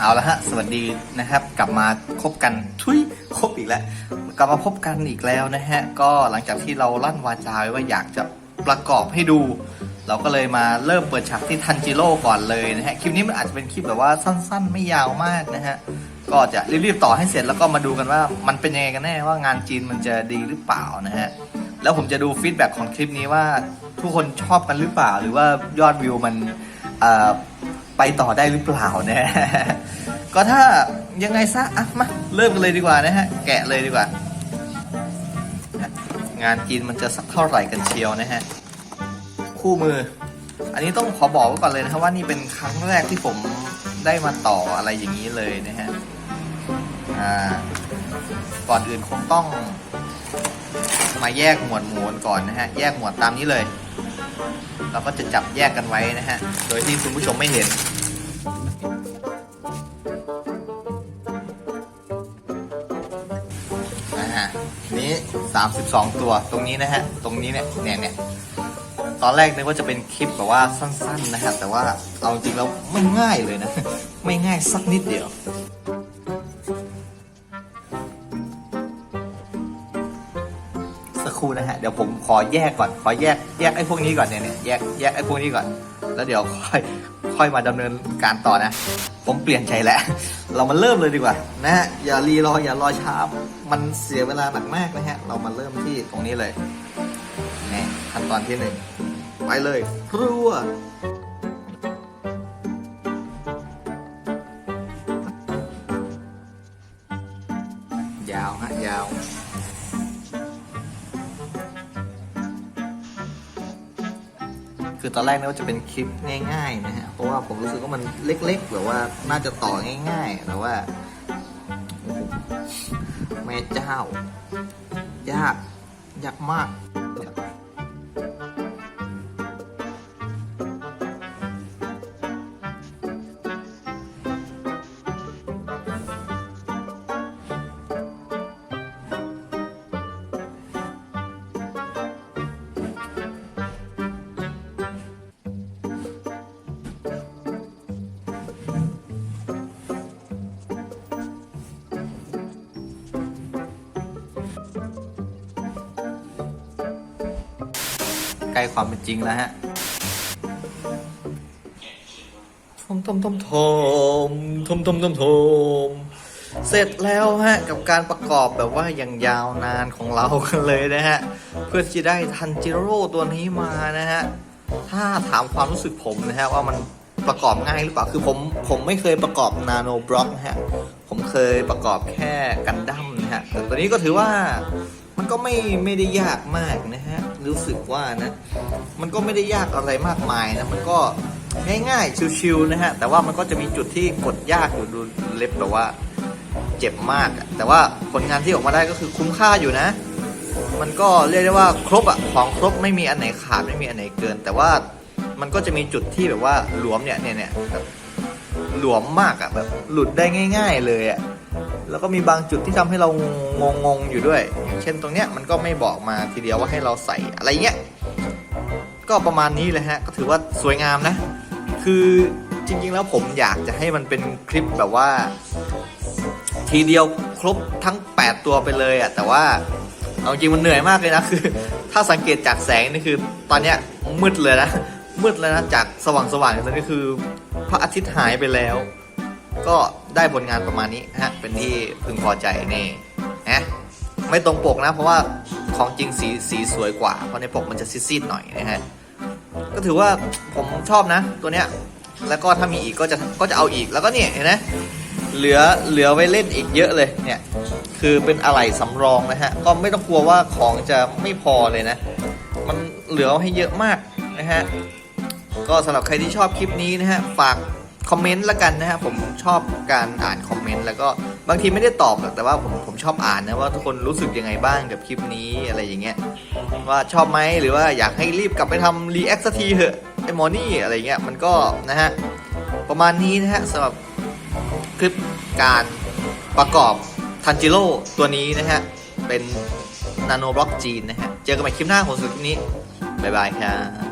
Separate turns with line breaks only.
เอาละฮะ สวัสดีนะครับ กลับมาคบกันทุยคบอีกแล้ว กลับมาพบกันอีกแล้วนะฮะ ก็หลังจากที่เราลั่นวาจาไว้ว่าอยากจะประกอบให้ดู เราก็เลยมาเริ่มเปิดฉากที่ทันจิโร่ก่อนเลยนะฮะ คลิปนี้มันอาจจะเป็นคลิปแบบว่าสั้นๆ ไม่ยาวมากนะฮะ ก็จะรีบๆต่อให้เสร็จแล้วก็มาดูกันว่ามันเป็นยังไงกันแน่ว่างานจีนมันจะดีหรือเปล่านะฮะ แล้วผมจะดูฟีดแบ็กของคลิปนี้ว่าทุกคนชอบกันหรือเปล่า หรือว่ายอดวิวมันเอ่อ ไปต่อได้หรือเปล่านะก็ถ้ายังไงซะอะมาเริ่มกันเลยดีกว่านะฮะ แกะเลยดีกว่า งานจีนมันจะสักเท่าไหร่กันเชียวนะฮะ คู่มือ อันนี้ต้องขอบอกไว้ก่อนเลยนะครับว่านี่เป็นครั้งแรกที่ผมได้มาต่ออะไรอย่างนี้เลยนะฮะ อ่า ก่อนอื่นคงต้อง มาแยกหมวดหมวดก่อนนะฮะ แยกหมวดตามนี้เลย เราก็จะจับแยกกันไว้นะฮะ โดยที่คุณผู้ชมไม่เห็น นะฮะ นี้ 32 ตัว ตรงนี้นะฮะ ตรงนี้เนี่ย เนี่ยเนี่ยตอนแรกนึกว่าจะเป็นคลิปแบบว่าสั้นๆนะฮะ แต่ว่าเอาจริงแล้วไม่ง่ายเลยนะ ไม่ง่ายสักนิดเดียว ครู่นะฮะเดี๋ยวผมขอแยกก่อนขอแยกแยกไอ้พวกนี้ก่อนเนี่ยเนี่ยแยกแยกไอ้พวกนี้ก่อน แล้วเดี๋ยวค่อยค่อยมาดำเนินการต่อนะ ผมเปลี่ยนใจแล้ว เรามาเริ่มเลยดีกว่า นะฮะอย่ารีรออย่ารอช้ามันเสียเวลาหนักมากนะฮะเรามาเริ่มที่ตรงนี้เลยนี่ขั้นตอนที่หนึ่งไปเลยครัวยาวฮะยาว คือตอนแรกนึกว่าจะเป็นคลิปง่ายๆนะฮะ เพราะว่าผมรู้สึกว่ามันเล็กๆแบบว่าน่าจะต่อง่าย ๆ แต่ว่าแม่เจ้า ยาก ยากมาก ใกล้ความเป็นจริงแล้วฮะทมทมทมทมทมทมทมทมเสร็จแล้วฮะกับการประกอบแบบว่าอย่างยาวนานของเรากันเลยนะฮะ เพื่อที่จะได้ทันจิโร่ตัวนี้มานะฮะ ถ้าถามความรู้สึกผมนะฮะว่ามันประกอบง่ายหรือเปล่า คือผมผมไม่เคยประกอบนาโนบล็อกนะฮะ ผมเคยประกอบแค่กันดั้มนะฮะ แต่ตัวนี้ก็ถือว่ามัน ก็ไม่ไม่ได้ยากมากนะฮะ รู้สึกว่านะ มันก็ไม่ได้ยากอะไรมากมายนะ มันก็ง่ายๆชิวๆนะฮะ แต่ว่ามันก็จะมีจุดที่กดยากอยู่ดูเล็บแบบว่าเจ็บมากแต่ว่าผลงานที่ออกมาได้ก็คือคุ้มค่าอยู่นะ มันก็เรียกได้ว่าครบอะของครบไม่มีอันไหนขาดไม่มีอันไหนเกิน แต่ว่ามันก็จะมีจุดที่แบบว่าหลวมเนี่ยเนี่ยเนี่ยแบบหลวมมากอะแบบหลุดได้ง่าย ๆ เลยอะ แล้วก็มีบางจุดที่ทำให้เรางงงๆอยู่ด้วย เช่นตรงเนี้ยมันก็ไม่บอกมาทีเดียวว่าให้เราใส่อะไรเงี้ย ก็ประมาณนี้เลยฮะ ก็ถือว่าสวยงามนะ คือจริงๆแล้วผมอยากจะให้มันเป็นคลิปแบบว่า ทีเดียวครบทั้ง 8 ตัวไปเลยอะแต่ว่าเอาจริงมันเหนื่อยมากเลยนะคือ ถ้าสังเกตจากแสงนี่คือ ตอนเนี้ยมืดเลยนะมืดแล้วนะจากสว่างสว่างๆตอนนี้คือ พระอาทิตย์หายไปแล้ว ก็ ได้ผลงานประมาณนี้ฮะเป็นที่พึงพอใจนี่นะไม่ตรงปกนะ เพราะว่าของจริงสีสีสวยกว่า เพราะในปกมันจะซีดๆหน่อยนะฮะก็ถือว่าผมชอบนะตัวเนี้ยแล้วก็ถ้ามีอีกก็จะก็จะเอาอีกแล้วก็เนี่ยเห็นไหมเหลือเหลือไว้เล่นอีกเยอะเลยเนี่ยคือเป็นอะไหล่สำรองนะฮะก็ไม่ต้องกลัวว่าของจะไม่พอเลยนะ มันเหลือให้เยอะมากนะฮะก็สำหรับใครที่ชอบคลิปนี้นะฮะฝาก คอมเมนต์ละกันนะฮะผมชอบการอ่านคอมเมนต์แล้วก็บางทีไม่ได้ตอบหรอกแต่ว่าผมผมชอบอ่านนะว่าทุกคนรู้สึกยังไงบ้างกับคลิปนี้อะไรอย่างเงี้ยว่าชอบไหมหรือว่าอยากให้รีบกลับไปทำรีแอคสักทีเถอะไอหมอนี่อะไรเงี้ยมันก็นะฮะประมาณนี้นะฮะสำหรับคลิปการประกอบทันจิโร่ตัวนี้นะฮะเป็นนาโนบล็อกจีนนะฮะเจอกันใหม่คลิปหน้าของสุดคลิปนี้บ๊ายบายครับ